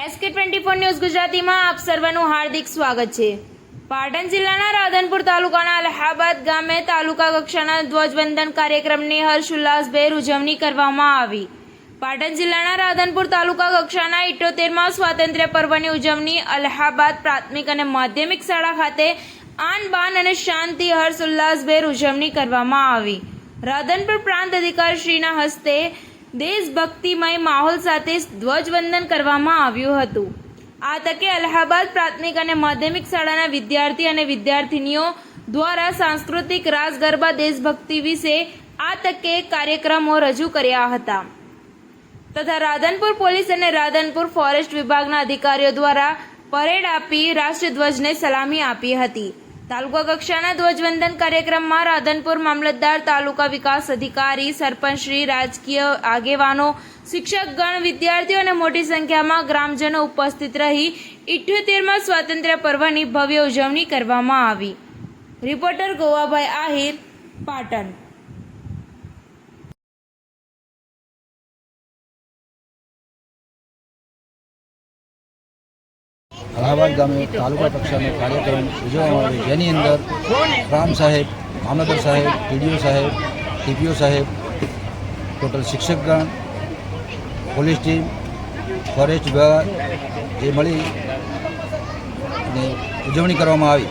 SK twenty four news ગુજરાતીમાં આપ સર્વનું હાર્દિક સ્વાગત છે. પાટણ જિલ્લાના રાધનપુર તાલુકાના અલ્હાબાદ ગામે તાલુકા કક્ષાના ધ્વજવંદન કાર્યક્રમની હર્ષોલ્લાસભેર ઉજવણી કરવામાં આવી. પાટણ જિલ્લાના રાધનપુર તાલુકા કક્ષાના ઇઠોતેરમાં સ્વાતંત્ર્ય પર્વની ઉજવણી અલ્હાબાદ પ્રાથમિક અને માધ્યમિક શાળા ખાતે આન બાન અને શાંતિ હર્ષોલ્લાસભેર ઉજવણી કરવામાં આવી. રાધનપુર પ્રાંત અધિકારીશ્રીના હસ્તે દેશભક્તિમય માહોલ સાથે ધ્વજવંદન કરવામાં આવ્યું હતું. આ તકે અલ્હાબાદ પ્રાથમિક અને માધ્યમિક શાળાના વિદ્યાર્થી અને વિદ્યાર્થિનીઓ દ્વારા સાંસ્કૃતિક રાસ ગરબા દેશભક્તિ વિશે આ તકે કાર્યક્રમો રજૂ કર્યા હતા. તથા રાધનપુર પોલીસ અને રાધનપુર ફોરેસ્ટ વિભાગના અધિકારીઓ દ્વારા પરેડ આપી રાષ્ટ્રધ્વજને સલામી આપી હતી. તાલુકા કક્ષાના ધ્વજવંદન કાર્યક્રમમાં રાધનપુર મામલતદાર, તાલુકા વિકાસ અધિકારી સરપંચશ્રી રાજકીય આગેવાનો શિક્ષકગણ વિદ્યાર્થીઓ અને મોટી સંખ્યામાં ગ્રામજનો ઉપસ્થિત રહી ઇઠ્યોતેરમાં સ્વાતંત્ર્ય પર્વની ભવ્ય ઉજવણી કરવામાં આવી. રિપોર્ટર ગોવાભાઈ આહિર, પાટણ. અલ્હાબાદ ગામે તાલુકા કક્ષાનો કાર્યક્રમ ઉજવવામાં આવે જેની અંદર રામ સાહેબ મામલતદાર સાહેબ, ટીડીઓ સાહેબ, ટીપીઓ સાહેબ, ટોટલ શિક્ષકગણ, પોલીસ ટીમ, ફોરેસ્ટ વિભાગ એ મળી અને ઉજવણી કરવામાં આવી.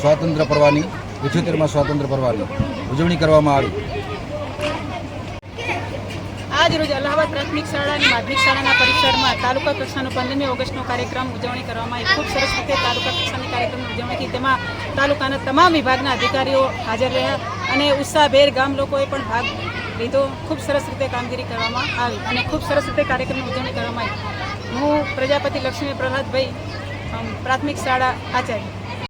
સ્વાતંત્ર્ય પર્વની ઇઠ્યોતેરમાં સ્વાતંત્ર્ય પર્વની ઉજવણી કરવામાં આવી. આજ રોજ અલ્હાબાદ પ્રાથમિક શાળા અને માધ્યમિક શાળાના પરિસરમાં તાલુકા કક્ષાનો પંદરમી ઓગસ્ટનો કાર્યક્રમ ઉજવણી કરવામાં આવી. ખૂબ સરસ રીતે તાલુકા કક્ષાની કાર્યક્રમની ઉજવણી થઈ તેમાં તાલુકાના તમામ વિભાગના અધિકારીઓ હાજર રહ્યા અને ઉત્સાહભેર ગામ લોકોએ પણ ભાગ લીધો. ખૂબ સરસ રીતે કામગીરી કરવામાં આવી અને ખૂબ સરસ રીતે કાર્યક્રમની ઉજવણી કરવામાં આવી. હું પ્રજાપતિ લક્ષ્મી પ્રહલાદભાઈ પ્રાથમિક શાળા આચાર્ય.